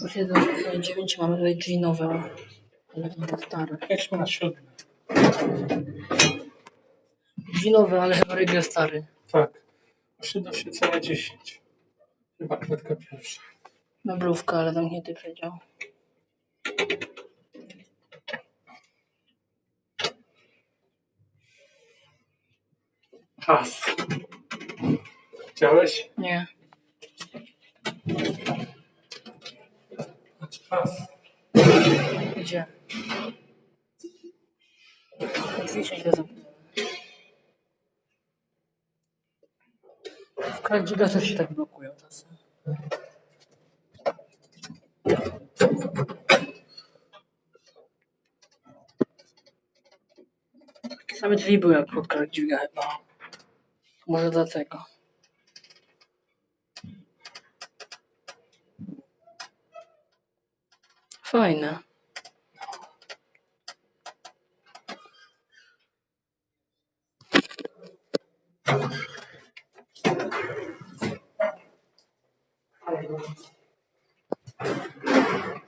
Posiedzenie 9 mamy tutaj nowe, ale chyba stare. Jedźmy na siódmy. Drzwi nowe, ale chyba regel stary. Tak. Trzy do świecenia 10. Chyba klatka pierwsza. Meblówka, ale zamknięty przedział. Has. Chciałeś? Nie. Has. Gdzie? Drzwi się źle zamknęły. W Krawdziga też się tak blokują czasem. Takie same drzwi były jak pod chyba. Może dlatego. Fajna. Né? Thank